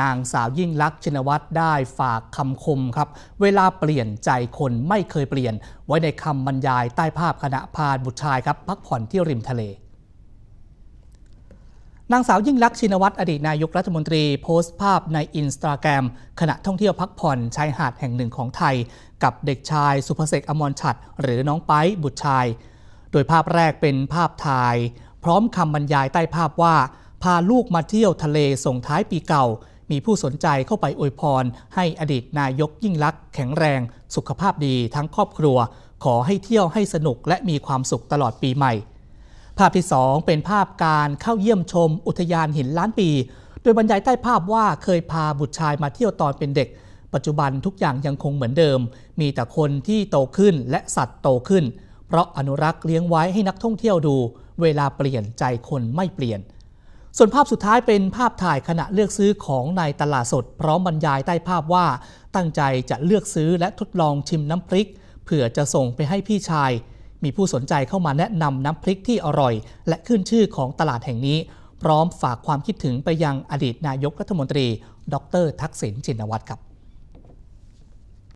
นางสาวยิ่งลักษณ์ชินวัตรได้ฝากคำคมครับ เวลาเปลี่ยนใจคนไม่เคยเปลี่ยน ไว้ในคำบรรยายใต้ภาพขณะพาบุตรชายครับ พักผ่อนที่ริมทะเลนางสาวยิ่งลักษณ์ชินวัตรอดีตนายกรัฐมนตรีโพสต์ภาพในอินสตาแกรมขณะท่องเที่ยวพักผ่อนชายหาดแห่งหนึ่งของไทย กับเด็กชายสุภเสกอมรชัด หรือน้องไปบุตรชาย โดยภาพแรกเป็นภาพถ่าย พร้อมคำบรรยายใต้ภาพว่า พาลูกมาเที่ยวทะเลส่งท้ายปีเก่า มีผู้สนใจเข้าไปอวยพร ให้อดีตนายกยิ่งลักษณ์แข็งแรง สุขภาพดีทั้งครอบครัว ขอให้เที่ยวให้สนุกและมีความสุขตลอดปีใหม่ ภาพที่ 2 เป็นภาพการเข้าเยี่ยมชม อุทยานหินล้านปี โดยบรรยายใต้ภาพว่าเคยพาบุตรชายมาเที่ยวตอนเป็นเด็ก ปัจจุบันทุกอย่างยังคงเหมือนเดิม มีแต่คนที่โตขึ้นและสัตว์โตขึ้น เพราะอนุรักษ์เลี้ยงไว้ให้นักท่องเที่ยวดู เวลาเปลี่ยนใจคนไม่เปลี่ยน ส่วนภาพสุดท้ายเป็นภาพถ่ายขณะเลือกซื้อของในตลาดสด พร้อมบรรยายใต้ภาพว่า ตั้งใจจะเลือกซื้อและทดลองชิมน้ำพริก เผื่อจะส่งไปให้พี่ชาย มีผู้สนใจเข้ามาแนะนำน้ำพริกที่อร่อย และขึ้นชื่อของตลาดแห่งนี้ พร้อมฝากความคิดถึงไปยังอดีตนายกรัฐมนตรี ดร ทักษิณชินวัตรครับ